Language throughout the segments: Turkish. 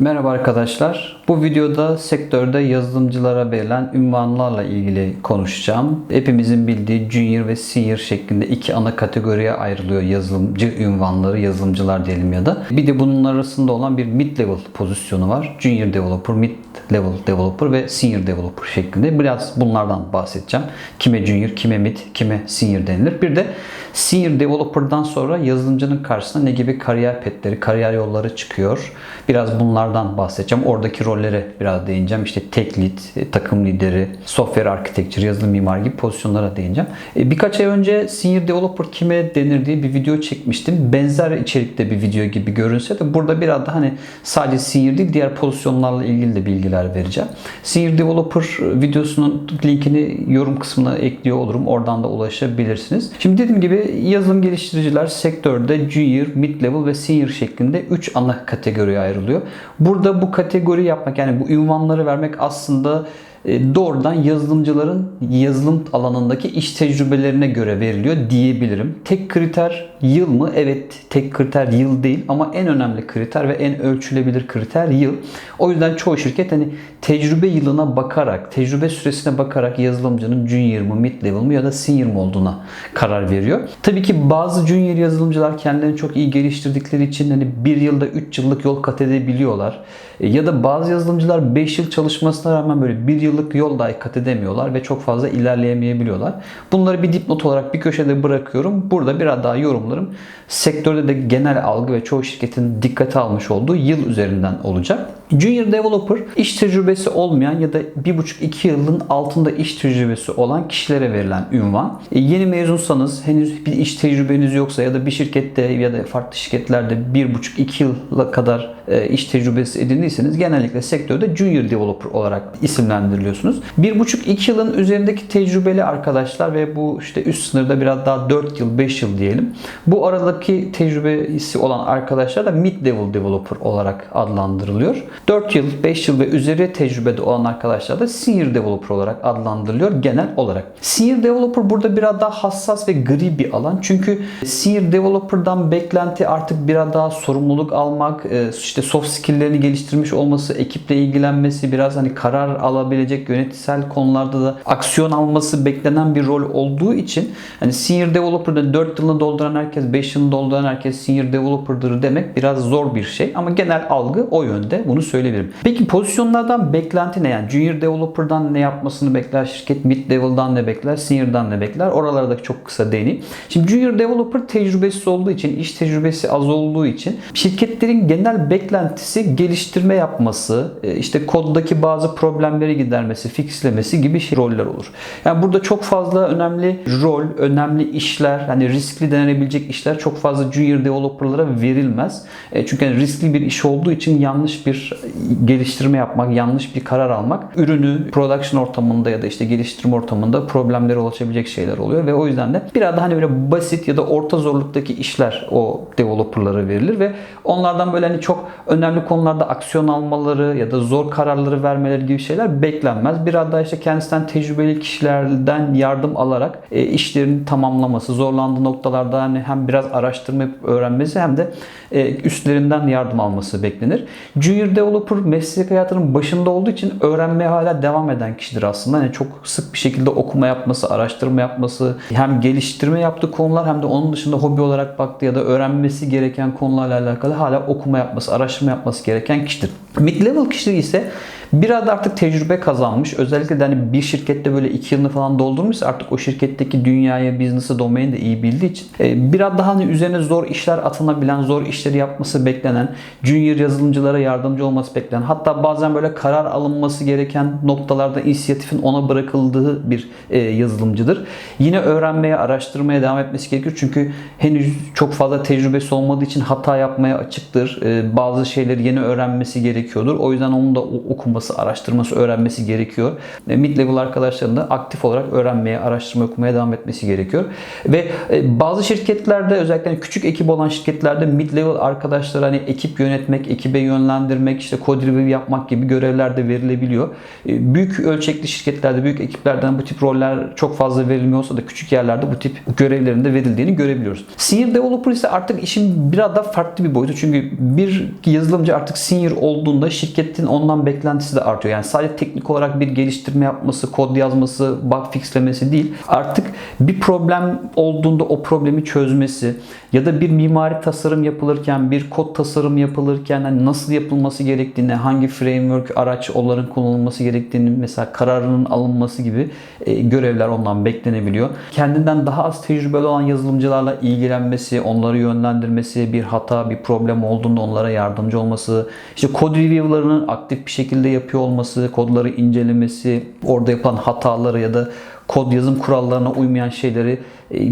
Merhaba arkadaşlar. Bu videoda sektörde yazılımcılara verilen ünvanlarla ilgili konuşacağım. Hepimizin bildiği Junior ve Senior şeklinde iki ana kategoriye ayrılıyor yazılımcı ünvanları, yazılımcılar diyelim ya da. Bir de bunun arasında olan bir mid level pozisyonu var. Junior Developer, Mid Level Developer ve Senior Developer şeklinde. Biraz bunlardan bahsedeceğim. Kime Junior, kime Mid, kime Senior denilir. Bir de Senior Developer'dan sonra yazılımcının karşısına ne gibi kariyer petleri, kariyer yolları çıkıyor. Biraz bunlardan bahsedeceğim. Oradaki rollere biraz değineceğim. İşte tech lead, e, takım lideri, software architecture, yazılım mimar gibi pozisyonlara değineceğim. E, Birkaç ay önce Senior Developer kime denir diye bir video çekmiştim. Benzer içerikte bir video gibi görünse de burada biraz da hani sadece Senior değil diğer pozisyonlarla ilgili de bilgiler vereceğim. Senior Developer videosunun linkini yorum kısmına ekliyor olurum. Oradan da ulaşabilirsiniz. Şimdi dediğim gibi yazılım geliştiriciler sektörde Junior, Mid Level ve Senior şeklinde 3 ana kategoriye ayrılıyor. Burada bu kategori yapmak yani bu ünvanları vermek aslında doğrudan yazılımcıların yazılım alanındaki iş tecrübelerine göre veriliyor diyebilirim. Tek kriter yıl mı? Evet tek kriter yıl değil ama en önemli kriter ve en ölçülebilir kriter yıl. O yüzden çoğu şirket hani tecrübe yılına bakarak, tecrübe süresine bakarak yazılımcının junior mu, mid level mı ya da senior mu olduğuna karar veriyor. Tabii ki bazı junior yazılımcılar kendilerini çok iyi geliştirdikleri için hani bir yılda 3 yıllık yol kat edebiliyorlar. E, Ya da bazı yazılımcılar 5 yıl çalışmasına rağmen böyle 1 yıllık yol dahi kat edemiyorlar ve çok fazla ilerleyemeyebiliyorlar. Bunları bir dipnot olarak bir köşede bırakıyorum. Burada biraz daha yorumlarım sektörde de genel algı ve çoğu şirketin dikkate almış olduğu yıl üzerinden olacak. Junior Developer iş tecrübesi olmayan ya da 1,5-2 yılın altında iş tecrübesi olan kişilere verilen ünvan. E, Yeni mezunsanız henüz bir iş tecrübeniz yoksa ya da bir şirkette ya da farklı şirketlerde 1,5-2 yıla kadar e, iş tecrübesi edindiyseniz genellikle sektörde Junior Developer olarak isimlendiriliyorsunuz. 1,5-2 yılın üzerindeki tecrübeli arkadaşlar ve bu işte üst sınırda biraz daha 4 yıl 5 yıl diyelim. Bu aradaki tecrübesi olan arkadaşlar da Mid Level Developer olarak adlandırılıyor. 4 yıl, 5 yıl ve üzeri tecrübede olan arkadaşlar da Senior Developer olarak adlandırılıyor genel olarak. Senior Developer burada biraz daha hassas ve gri bir alan. Çünkü Senior Developer'dan beklenti artık biraz daha sorumluluk almak, e, işte soft skill'lerini geliştirmiş olması, ekiple ilgilenmesi, biraz hani karar alabilecek yönetsel konularda da aksiyon alması beklenen bir rol olduğu için hani Senior Developer'da 4 yılını dolduran herkes, 5 yılını dolduran herkes Senior Developer'dır demek biraz zor bir şey ama genel algı o yönde. Bunu söyleyebilirim. Peki pozisyonlardan beklenti ne? Yani Junior Developer'dan ne yapmasını bekler şirket? Mid Level'dan ne bekler? Senior'dan ne bekler? Oralara çok kısa değineyim. Şimdi Junior Developer tecrübesi olduğu için, iş tecrübesi az olduğu için şirketlerin genel beklentisi geliştirme yapması, e, işte koddaki bazı problemleri gidermesi, fixlemesi gibi şey, roller olur. Yani burada çok fazla önemli rol, önemli işler, hani riskli denenebilecek işler çok fazla junior developer'lara verilmez. E, Çünkü yani riskli bir iş olduğu için yanlış bir geliştirme yapmak, yanlış bir karar almak ürünü production ortamında ya da işte geliştirme ortamında problemlere ulaşabilecek şeyler oluyor ve o yüzden de biraz daha hani böyle basit ya da orta zorluktaki işler o developer'lara verilir ve onlardan böyle hani çok önemli konularda aksiyon almaları ya da zor kararları vermeleri gibi şeyler beklenmez. Biraz daha işte kendisinden tecrübeli kişilerden yardım alarak e, işlerini tamamlaması, zorlandığı noktalarda hani hem biraz araştırma öğrenmesi hem de e, üstlerinden yardım alması beklenir. Junior Developer meslek hayatının başında olduğu için öğrenmeye hala devam eden kişidir aslında. Yani çok sık bir şekilde okuma yapması, araştırma yapması, hem geliştirme yaptığı konular hem de onun dışında hobi olarak baktığı ya da öğrenmesi gereken konularla alakalı hala okuma yapması, araştırma yapması gereken kişidir. Mid level kişi ise biraz artık tecrübe kazanmış. Özellikle de hani bir şirkette böyle iki yılını falan doldurmuşsa artık o şirketteki dünyayı, biznesi, domaini de iyi bildiği için e, biraz daha hani üzerine zor işler atınabilen, zor işleri yapması beklenen, junior yazılımcılara yardımcı olması beklenen, hatta bazen böyle karar alınması gereken noktalarda inisiyatifin ona bırakıldığı bir e, yazılımcıdır. Yine öğrenmeye, araştırmaya devam etmesi gerekiyor. Çünkü henüz çok fazla tecrübesi olmadığı için hata yapmaya açıktır. E, bazı şeyleri yeni öğrenmesi gerekiyordur. O yüzden onun da o- okuması araştırması, öğrenmesi gerekiyor. E, Mid-level arkadaşların da aktif olarak öğrenmeye, araştırma okumaya devam etmesi gerekiyor. Ve e, bazı şirketlerde özellikle küçük ekip olan şirketlerde mid-level arkadaşlar hani ekip yönetmek, ekibe yönlendirmek, işte code review yapmak gibi görevler de verilebiliyor. E, Büyük ölçekli şirketlerde, büyük ekiplerden bu tip roller çok fazla verilmiyorsa da küçük yerlerde bu tip görevlerin de verildiğini görebiliyoruz. Senior developer ise artık işin biraz daha farklı bir boyutu. Çünkü bir yazılımcı artık senior olduğunda şirketin ondan beklentisi de artıyor. Yani sadece teknik olarak bir geliştirme yapması, kod yazması, bug fixlemesi değil. Artık bir problem olduğunda o problemi çözmesi ya da bir mimari tasarım yapılırken, bir kod tasarım yapılırken hani nasıl yapılması gerektiğini, hangi framework, araç onların kullanılması gerektiğini mesela kararının alınması gibi e, görevler ondan beklenebiliyor. Kendinden daha az tecrübeli olan yazılımcılarla ilgilenmesi, onları yönlendirmesi, bir hata, bir problem olduğunda onlara yardımcı olması, işte kod review'larını aktif bir şekilde yapıyor olması, kodları incelemesi, orada yapılan hataları ya da kod yazım kurallarına uymayan şeyleri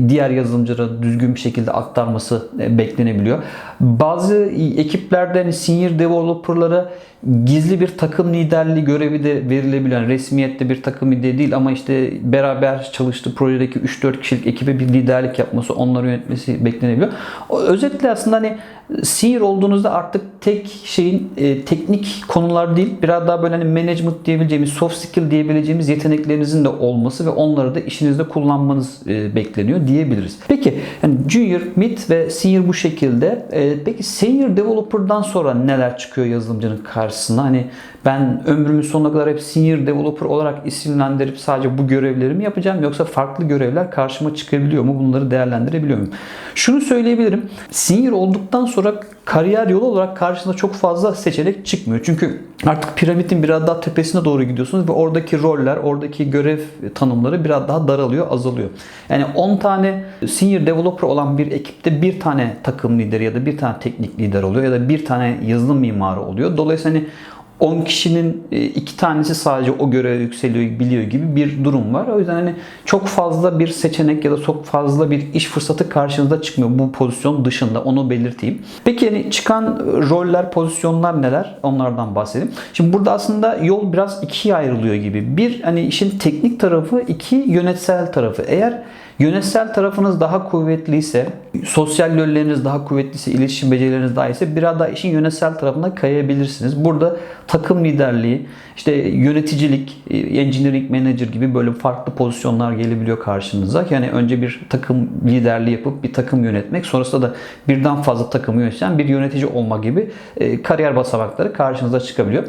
diğer yazılımcılara düzgün bir şekilde aktarması e, beklenebiliyor. Bazı ekiplerde hani senior developer'lara gizli bir takım liderliği görevi de verilebiliyor. Yani resmiyette bir takım lideri değil ama işte beraber çalıştığı projedeki 3-4 kişilik ekibe bir liderlik yapması, onları yönetmesi beklenebiliyor. O, özetle aslında hani senior olduğunuzda artık tek şeyin e, teknik konular değil, biraz daha böyle hani management diyebileceğimiz, soft skill diyebileceğimiz yeteneklerinizin de olması ve onları da işinizde kullanmanız e, bekleniyor diyebiliriz. Peki yani junior, mid ve senior bu şekilde. E, peki senior developer'dan sonra neler çıkıyor yazılımcının karşısına? Hani ben ömrümün sonuna kadar hep senior developer olarak isimlendirip sadece bu görevleri mi yapacağım yoksa farklı görevler karşıma çıkabiliyor mu? Bunları değerlendirebiliyor muyum? Şunu söyleyebilirim. Senior olduktan sonra kariyer yolu olarak karşına çok fazla seçenek çıkmıyor. Çünkü artık piramidin biraz daha tepesine doğru gidiyorsunuz ve oradaki roller, oradaki görev tanımları biraz daha daralıyor, azalıyor. Yani 10 tane senior developer olan bir ekipte bir tane takım lideri ya da bir tane teknik lider oluyor ya da bir tane yazılım mimarı oluyor. Dolayısıyla hani 10 kişinin e, iki tanesi sadece o göreve yükseliyor biliyor gibi bir durum var. O yüzden hani çok fazla bir seçenek ya da çok fazla bir iş fırsatı karşınıza çıkmıyor bu pozisyon dışında onu belirteyim. Peki yani çıkan roller, pozisyonlar neler? Onlardan bahsedeyim. Şimdi burada aslında yol biraz ikiye ayrılıyor gibi. Bir hani işin teknik tarafı, iki yönetsel tarafı. Eğer Yönetsel tarafınız daha kuvvetliyse, sosyal yönleriniz daha kuvvetliyse, iletişim becerileriniz daha iyiyse biraz daha işin yönetsel tarafına kayabilirsiniz. Burada takım liderliği, işte yöneticilik, engineering manager gibi böyle farklı pozisyonlar gelebiliyor karşınıza. Yani önce bir takım liderliği yapıp bir takım yönetmek, sonrasında da birden fazla takımı yöneten bir yönetici olma gibi e, kariyer basamakları karşınıza çıkabiliyor.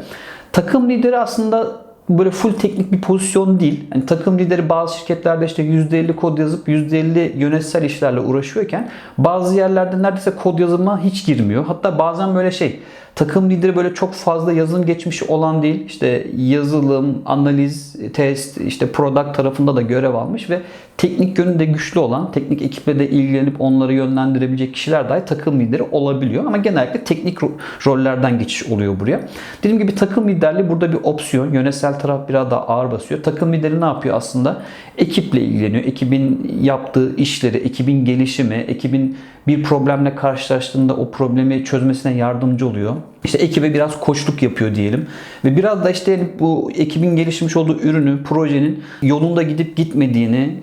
Takım lideri aslında böyle full teknik bir pozisyon değil. Yani takım lideri bazı şirketlerde işte %50 kod yazıp %50 yönetsel işlerle uğraşıyorken bazı yerlerde neredeyse kod yazımına hiç girmiyor. Hatta bazen böyle şey takım lideri böyle çok fazla yazılım geçmişi olan değil. İşte yazılım, analiz, test, işte product tarafında da görev almış ve teknik yönünde güçlü olan, teknik ekiple de ilgilenip onları yönlendirebilecek kişiler dahi takım lideri olabiliyor. Ama genellikle teknik rollerden geçiş oluyor buraya. Dediğim gibi takım liderliği burada bir opsiyon. Yönetsel taraf biraz daha ağır basıyor. Takım lideri ne yapıyor aslında? Ekiple ilgileniyor. Ekibin yaptığı işleri, ekibin gelişimi, ekibin bir problemle karşılaştığında o problemi çözmesine yardımcı oluyor. İşte ekibe biraz koçluk yapıyor diyelim. Ve biraz da işte bu ekibin gelişmiş olduğu ürünü, projenin yolunda gidip gitmediğini,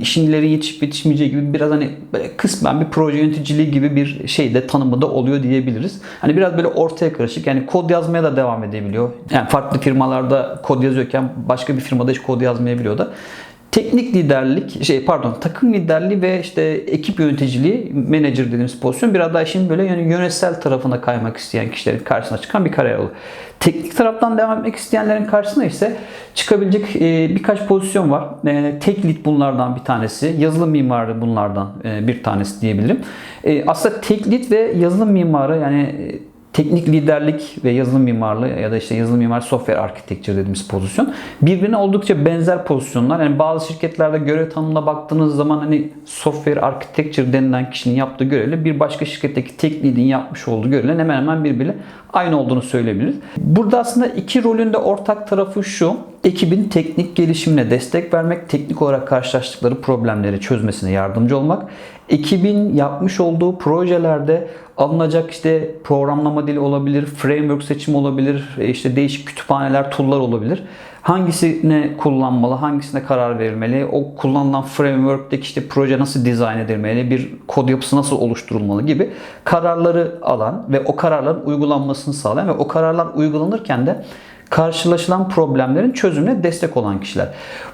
işin ileri yetişip yetişmeyeceği gibi biraz hani kısmen bir proje yöneticiliği gibi bir şey de tanımı da oluyor diyebiliriz. Hani biraz böyle ortaya karışık. Yani kod yazmaya da devam edebiliyor. Yani farklı firmalarda kod yazıyorken başka bir firmada hiç kod yazmayabiliyor da teknik liderlik, şey pardon takım liderliği ve işte ekip yöneticiliği, manager dediğimiz pozisyon biraz daha işin böyle yani yönetsel tarafına kaymak isteyen kişilerin karşısına çıkan bir kariyer yolu. Teknik taraftan devam etmek isteyenlerin karşısına ise çıkabilecek e, birkaç pozisyon var. E, tek lead bunlardan bir tanesi. Yazılım mimarı bunlardan e, bir tanesi diyebilirim. Aslında tek lead ve yazılım mimarı yani teknik liderlik ve yazılım mimarlığı ya da işte yazılım mimar software architecture dediğimiz pozisyon birbirine oldukça benzer pozisyonlar. Yani bazı şirketlerde görev tanımına baktığınız zaman hani software architecture denilen kişinin yaptığı görevle bir başka şirketteki tek lead'in yapmış olduğu görevle hemen hemen birbiriyle aynı olduğunu söyleyebiliriz. Burada aslında iki rolün de ortak tarafı şu. Ekibin teknik gelişimine destek vermek, teknik olarak karşılaştıkları problemleri çözmesine yardımcı olmak, ekibin yapmış olduğu projelerde alınacak işte programlama dili olabilir, framework seçimi olabilir, e, işte değişik kütüphaneler, tool'lar olabilir. Hangisine kullanmalı, hangisine karar verilmeli, o kullanılan framework'teki işte proje nasıl dizayn edilmeli, bir kod yapısı nasıl oluşturulmalı gibi kararları alan ve o kararların uygulanmasını sağlayan ve o kararlar uygulanırken de karşılaşılan problemlerin çözümüne destek olan kişiler.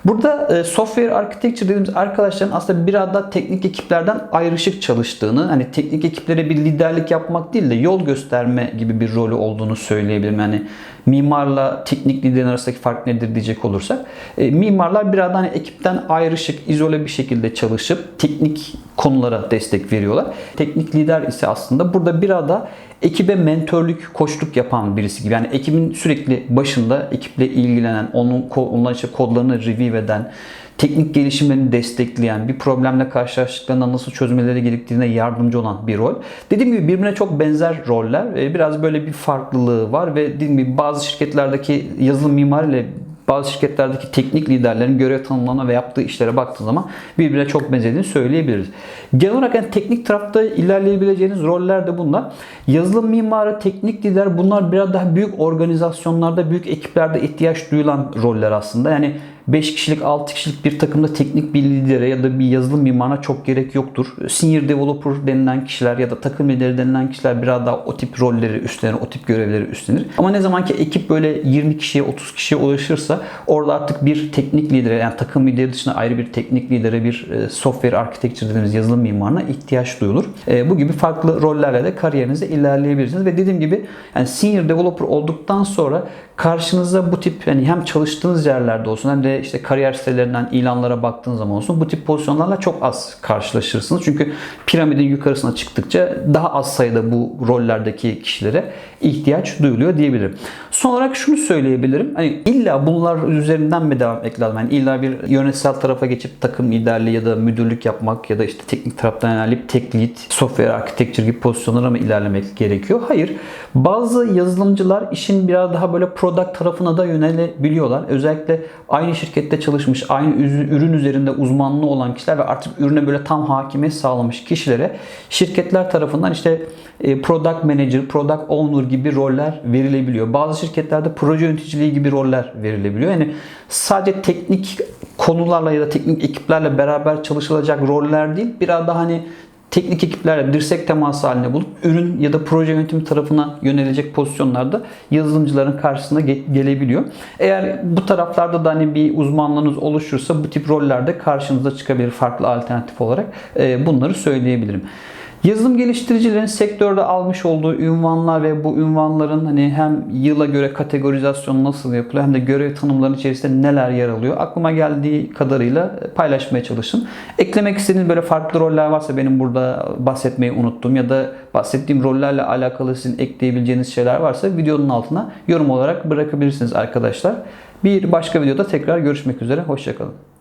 Burada e, software architecture dediğimiz arkadaşların aslında biraz daha teknik ekiplerden ayrışık çalıştığını, hani teknik ekiplere bir liderlik yapmak değil de yol gösterme gibi bir rolü olduğunu söyleyebilirim. Yani mimarla teknik liderin arasındaki fark nedir diyecek olursak. E, mimarlar biraz daha hani ekipten ayrışık, izole bir şekilde çalışıp teknik konulara destek veriyorlar. Teknik lider ise aslında burada biraz da ekibe mentörlük, koçluk yapan birisi gibi. Yani ekibin sürekli başında ekiple ilgilenen, onun onların işte kodlarını review eden, teknik gelişimlerini destekleyen, bir problemle karşılaştıklarında nasıl çözmeleri gerektiğine yardımcı olan bir rol. Dediğim gibi birbirine çok benzer roller. E, Biraz böyle bir farklılığı var ve dediğim gibi bazı şirketlerdeki yazılım mimariyle bazı şirketlerdeki teknik liderlerin görev tanımlarına ve yaptığı işlere baktığı zaman birbirine çok benzediğini söyleyebiliriz. Genel olarak yani teknik tarafta ilerleyebileceğiniz roller de bunlar. Yazılım mimarı, teknik lider bunlar biraz daha büyük organizasyonlarda, büyük ekiplerde ihtiyaç duyulan roller aslında. Yani 5 kişilik, 6 kişilik bir takımda teknik bir lidere ya da bir yazılım mimarına çok gerek yoktur. Senior developer denilen kişiler ya da takım lideri denilen kişiler biraz daha o tip rolleri üstlenir, o tip görevleri üstlenir. Ama ne zaman ki ekip böyle 20 kişiye, 30 kişiye ulaşırsa orada artık bir teknik lidere yani takım lideri dışında ayrı bir teknik lidere, bir e, software architecture dediğimiz yazılım mimarına ihtiyaç duyulur. E, bu gibi farklı rollerle de kariyerinizde ilerleyebilirsiniz ve dediğim gibi yani senior developer olduktan sonra karşınıza bu tip yani hem çalıştığınız yerlerde olsun hem de işte kariyer sitelerinden ilanlara baktığınız zaman olsun bu tip pozisyonlarla çok az karşılaşırsınız. Çünkü piramidin yukarısına çıktıkça daha az sayıda bu rollerdeki kişilere ihtiyaç duyuluyor diyebilirim. Son olarak şunu söyleyebilirim. Hani illa bunlar üzerinden mi devam etmek lazım? Yani illa bir yönetsel tarafa geçip takım liderliği ya da müdürlük yapmak ya da işte teknik taraftan ilerleyip tek lead, software architecture gibi pozisyonlara mı ilerlemek gerekiyor? Hayır. Bazı yazılımcılar işin biraz daha böyle product tarafına da yönelebiliyorlar. Özellikle aynı şirkette çalışmış, aynı ürün üzerinde uzmanlığı olan kişiler ve artık ürüne böyle tam hakimiyet sağlamış kişilere şirketler tarafından işte e, product manager, product owner gibi roller verilebiliyor. Bazı şirketlerde proje yöneticiliği gibi roller verilebiliyor. Yani sadece teknik konularla ya da teknik ekiplerle beraber çalışılacak roller değil, biraz daha hani teknik ekiplerle dirsek teması haline bulup ürün ya da proje yönetimi tarafına yönelecek pozisyonlarda yazılımcıların karşısına ge- gelebiliyor. Eğer bu taraflarda da hani bir uzmanlığınız oluşursa bu tip rollerde karşınıza çıkabilir farklı alternatif olarak. E, bunları söyleyebilirim. Yazılım geliştiricilerin sektörde almış olduğu ünvanlar ve bu ünvanların hani hem yıla göre kategorizasyonu nasıl yapılıyor hem de görev tanımlarının içerisinde neler yer alıyor aklıma geldiği kadarıyla paylaşmaya çalıştım. Eklemek istediğiniz böyle farklı roller varsa benim burada bahsetmeyi unuttum ya da bahsettiğim rollerle alakalı sizin ekleyebileceğiniz şeyler varsa videonun altına yorum olarak bırakabilirsiniz arkadaşlar. Bir başka videoda tekrar görüşmek üzere. Hoşçakalın.